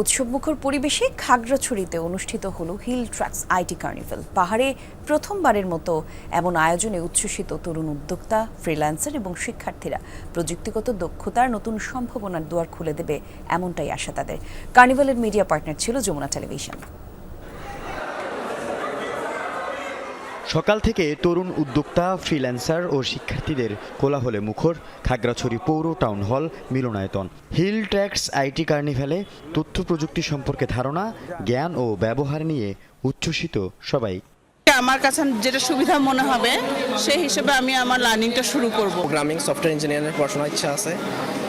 উৎসবমুখর পরিবেশে খাগড়াছড়িতে অনুষ্ঠিত হলো হিল ট্র্যাক্স আইটি কার্নিভাল। পাহাড়ে প্রথমবারের মতো এমন আয়োজনে উচ্ছ্বসিত তরুণ উদ্যোক্তা, ফ্রিল্যান্সার এবং শিক্ষার্থীরা। প্রযুক্তিগত দক্ষতার নতুন সম্ভাবনার দুয়ার খুলে দেবে এমনটাই আশা তাদের। কার্নিভালের মিডিয়া পার্টনার ছিল যমুনা টেলিভিশন। সকাল থেকে তরুণ উদ্যোক্তা, ফ্রিল্যান্সার ও শিক্ষার্থীদের কোলাহলে মুখর খাগড়াছড়ি পৌর টাউন হল মিলনায়তন। হিল ট্র্যাক্স আইটি কার্নিভ্যালে তথ্য প্রযুক্তি সম্পর্কে ধারণা, জ্ঞান ও ব্যবহার নিয়ে উচ্ছ্বসিত সবাই। আমার কাছে যেটা সুবিধা মনে হবে সেই হিসেবে আমি আমার লার্নিংটা শুরু করব। প্রোগ্রামিং সফটওয়্যার ইঞ্জিনিয়ারিংয়ের পড়াশোনার ইচ্ছা আছে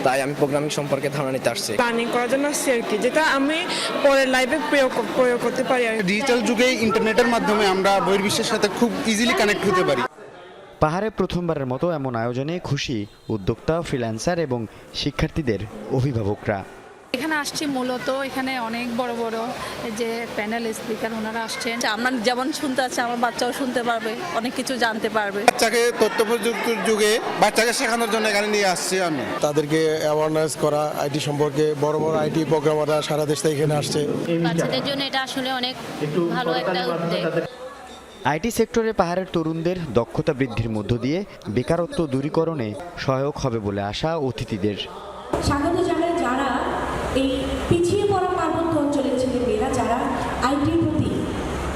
তাই আমি প্রোগ্রামিং সম্পর্কে ধারণা নিতে আসছি। প্ল্যানিং করার জন্য আসছি আর কি যেটা আমি পরের লাইফে প্রয়োগ প্রয়োগ করতে পারি আর ডিজিটাল যুগে ইন্টারনেটের মাধ্যমে আমরা বহির্বিশ্বের সাথে খুব ইজিলি কানেক্ট হতে পারি। পাহাড়ে প্রথমবারের মতো এমন আয়োজনে খুশি উদ্যোক্তা ফ্রিল্যান্সার এবং শিক্ষার্থীদের অভিভাবকরা। এখানে আসছি মূলত এখানে অনেক বড় বড় যে প্যানেল স্পিকার ওনারা আসছেন। আমরা যেমন শুনতে আছে আমার বাচ্চাও শুনতে পারবে অনেক কিছু জানতে পারবে। বাচ্চাকে তথ্য প্রযুক্তির যুগে বাচ্চাকে শেখানোর জন্য এখানে নিয়ে আসছি আমি। তাদেরকে অ্যাওয়ারনেস করা আইটি সম্পর্কে বড় বড় আইটি প্রোগ্রামাররা সারা দেশ থেকে এখানে আসছে। বাচ্চাদের জন্য এটা আসলে অনেক ভালো একটা উদ্যোগ। আইটি সেক্টরে পাহাড়ের তরুণদের দক্ষতা বৃদ্ধির মধ্য দিয়ে বেকারত্ব দূরীকরণে সহায়ক হবে বলে আশা অতিথিদের। স্বাগত জানাই যারা এই পিছিয়ে পড়া পার্বত্য অঞ্চলের ছেলেমেয়েরা যারা আইটির প্রতি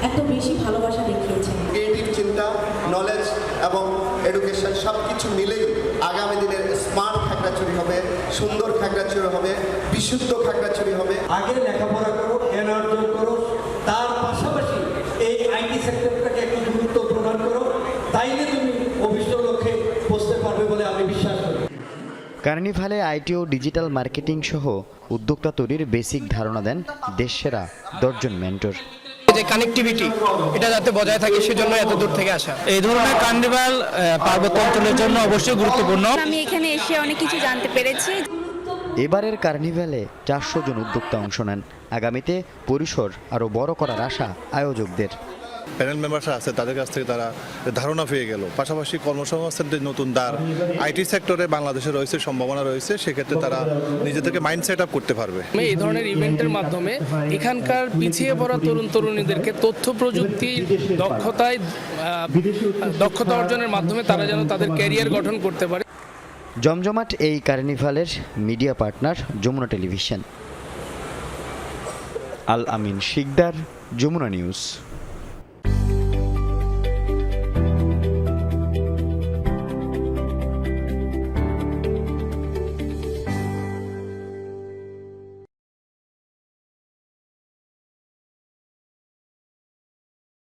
এত বেশি ভালোবাসা দেখিয়েছেন। ক্রিয়েটিভ চিন্তা নলেজ এবং এডুকেশন সব কিছু মিলেই আগামী দিনের স্মার্ট খাগড়াছড়ি হবে সুন্দর খাগড়াছড়ি হবে বিশুদ্ধ খাগড়াছড়ি হবে। আগে লেখাপড়া করো জ্ঞান অর্জন করো তার পাশাপাশি এই আইটি সেক্টরটাকে একটু গুরুত্ব প্রদান করো তাইলে তুমি অভিষ্ট লক্ষ্যে পৌঁছতে পারবে বলে আমি বিশ্বাস করি। কার্নিভালে আইটি ও ডিজিটাল মার্কেটিং সহ উদ্যোক্তা তৈরির বেসিক ধারণা দেন দেশসেরা দশজন মেন্টর। যে কানেক্টিভিটি এটা যাতে বজায় থাকে সেজন্য এত দূর থেকে আসা। এই ধরনের কার্নিভাল পার্বত্য অঞ্চলের জন্য অবশ্যই গুরুত্বপূর্ণ। আমি এখানে এসে অনেক কিছু জানতে পেরেছি। এবারের কার্নিভ্যালে চারশো জন উদ্যোক্তা অংশ নেন। আগামীতে পরিসর আরও বড় করার আশা আয়োজকদের। প্যানেল মেম্বাররা আছে তাদের কাছ থেকে তারা ধারণা পেয়ে গেল। পাশাপাশি কর্মসংস্থানের যে নতুন দ্বার আইটি সেক্টরে বাংলাদেশে রয়েছে সম্ভাবনা রয়েছে সেক্ষেত্রে তারা নিজেদেরকে মাইন্ড সেট আপ করতে পারবে। এই ধরনের ইভেন্টের মাধ্যমে এখানকার পিছিয়ে পড়া তরুণ তরুণীদেরকে তথ্য প্রযুক্তির দক্ষতায় দক্ষতা অর্জনের মাধ্যমে তারা যেন তাদের ক্যারিয়ার গঠন করতে পারে। জমজমাট এই কার্নিভালের media partner Jamuna television. Al Amin Sikdar Jamuna news.